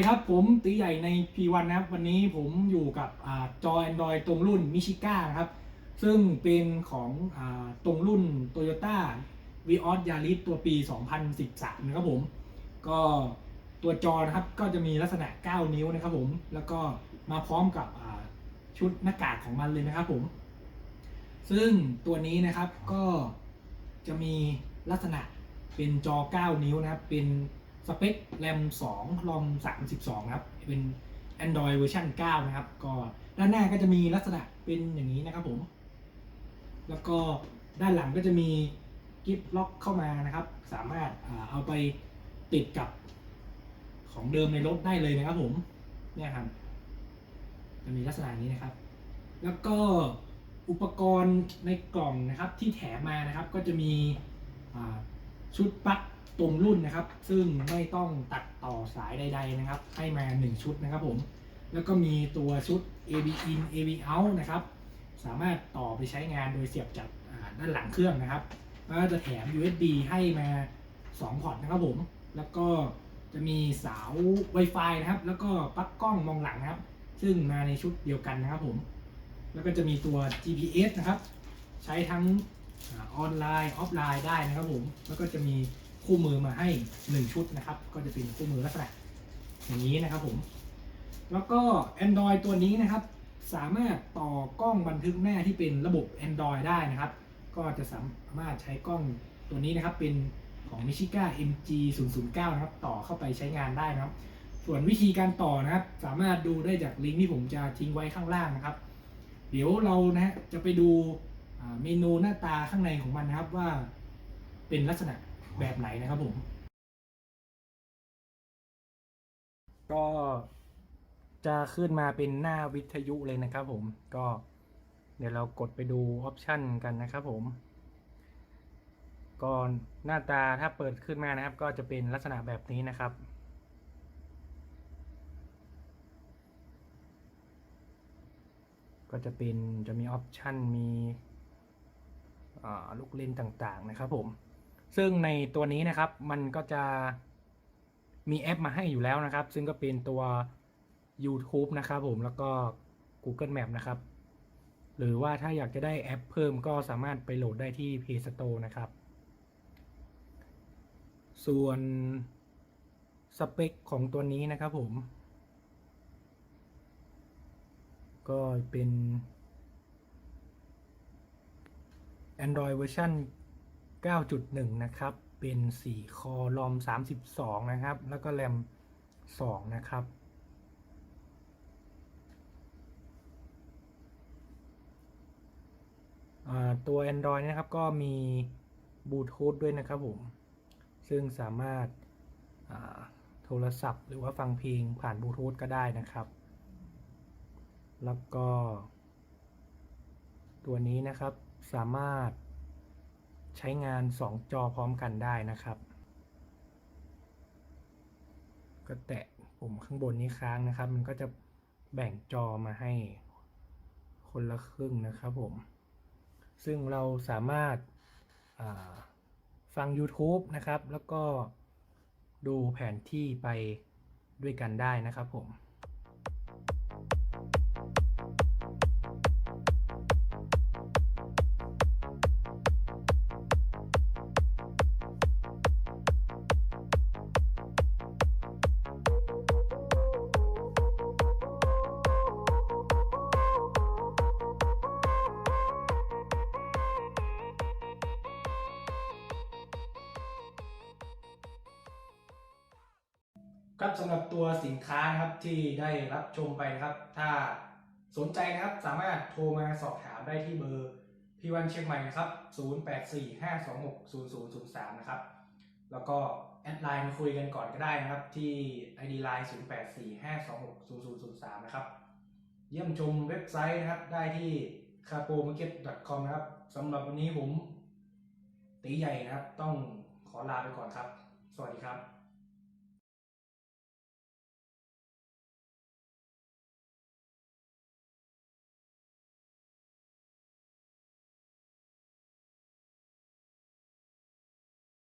ดีครับ ผมตีใหญ่ใน P1 นะครับ วันนี้ผมอยู่กับอจอ Android ตรงรุ่นมิชิก้านะครับ ซึ่งเป็นของอตรงรุ่น Toyota v ีออสยาริสตัวปี 2013 นะครับผม ก็ตัวจอนะครับก็จะมีลักษณะ 9 นิ้วนะครับผม แล้วก็มาพร้อมกับชุดหน้ากากของมันเลยนะครับผม ซึ่งตัวนี้นะครับก็จะมีลักษณะเป็นจอ 9 นิ้วนะครับเป็น เปคแรม2รอม32 ครับ เป็น Android เวอร์ชัน9 นะครับ ก็ด้านหน้าก็จะมีลักษณะเป็นอย่างนี้นะครับผม แล้วก็ด้านหลังก็จะมีกิฟล็อกเข้ามานะครับ สามารถเอาไปติดกับของเดิมในรถได้เลยนะครับผมเนี่ยครับจะมีลักษณะนี้นะครับ แล้วก็อุปกรณ์ในกล่องนะครับที่แถมมานะครับ ก็จะมีชุดปลั๊ก ตรงรุ่นนะครับ ซึ่งไม่ต้องตัดต่อสายใด ๆนะครับ ให้มา 1 ชุดนะครับผม แล้วก็มีตัวชุด AV in AV out นะครับ สามารถต่อไปใช้งานโดยเสียบจากด้านหลังเครื่องนะครับแล้วก็จะแถม USB ให้มา 2 พอร์ตนะครับผม แล้วก็จะมีเสา Wi-Fi นะครับ แล้วก็ปลั๊กกล้องมองหลังนะครับ ซึ่งมาในชุดเดียวกันนะครับผม แล้วก็จะมีตัว GPS นะครับ ใช้ทั้งออนไลน์ออฟไลน์ได้นะครับผม แล้วก็จะมี คู่มือมาให้ 1 ชุดนะครับ ก็จะเป็นคู่มือลักษณะอย่างนี้นะครับผม แล้วก็ Android ตัวนี้นะครับ สามารถต่อกล้องบันทึกหน้าที่เป็นระบบ Android ได้นะครับ ก็จะสามารถใช้กล้องตัวนี้นะครับเป็นของ Michiga MG 0 0 9นะครับ ต่อเข้าไปใช้งานได้นะครับ ส่วนวิธีการต่อนะครับ สามารถดูได้จากลิงก์ที่ผมจะทิ้งไว้ข้างล่างนะครับ เดี๋ยวเรานะจะไปดูเมนูหน้าตาข้างในของมันนะครับว่าเป็นลักษณะ แบบไหนนะครับผม ก็จะขึ้นมาเป็นหน้าวิทยุเลยนะครับผมก็เดี๋ยวเรากดไปดูออปชันกันนะครับผมก็หน้าตาถ้าเปิดขึ้นมานะครับ ก็จะเป็นลักษณะแบบนี้นะครับ ก็จะเป็นจะมีออปชันมีลูกเล่นต่างๆนะครับผม ซึ่งในตัวนี้นะครับมันก็จะมีแอปมาให้อยู่แล้วนะครับ ซึ่งก็เป็นตัว YouTube นะครับผมแล้วก็ Google Map นะครับ หรือว่าถ้าอยากจะได้แอปเพิ่มก็สามารถไปโหลดได้ที่ Play Store นะครับ ส่วนสเปคของตัวนี้นะครับผม ก็เป็น Android เวอร์ชัน 9.1 นะครับ เป็น 4 คอรอม 32 นะครับ แล้วก็แรม 2 นะครับ ตัว Android นะครับ ก็มีบลูทูธด้วยนะครับผม ซึ่งสามารถาโทรศัพท์หรือว่าฟังเพลงผ่านบลูทูธก็ได้นะครับ แล้วก็ ตัวนี้นะครับสามารถ ใช้งาน 2 จอพร้อมกันได้นะครับ ก็แตะปุ่มข้างบนนี้ค้างนะครับ มันก็จะแบ่งจอมาให้คนละครึ่งนะครับผม ซึ่งเราสามารถาฟัง YouTube นะครับ แล้วก็ดูแผนที่ไปด้วยกันได้นะครับผม ครับสำหรับตัวสินค้านะครับที่ได้รับชมไปนะครับ ถ้าสนใจนะครับสามารถโทรมาสอบถามได้ที่เบอร์พี่วันเชียงใหม่นะครับ 0845260003 นะครับ แล้วก็แอดไลน์มาคุยกันก่อนก็ได้นะครับ ที่ ID Line 0845260003 นะครับ เยี่ยมชมเว็บไซต์นะครับได้ที่ c a p o m a r k e t c o m นะครับสำหรับวันนี้ผมตีใหญ่นะครับ ต้องขอลาไปก่อนครับ สวัสดีครับ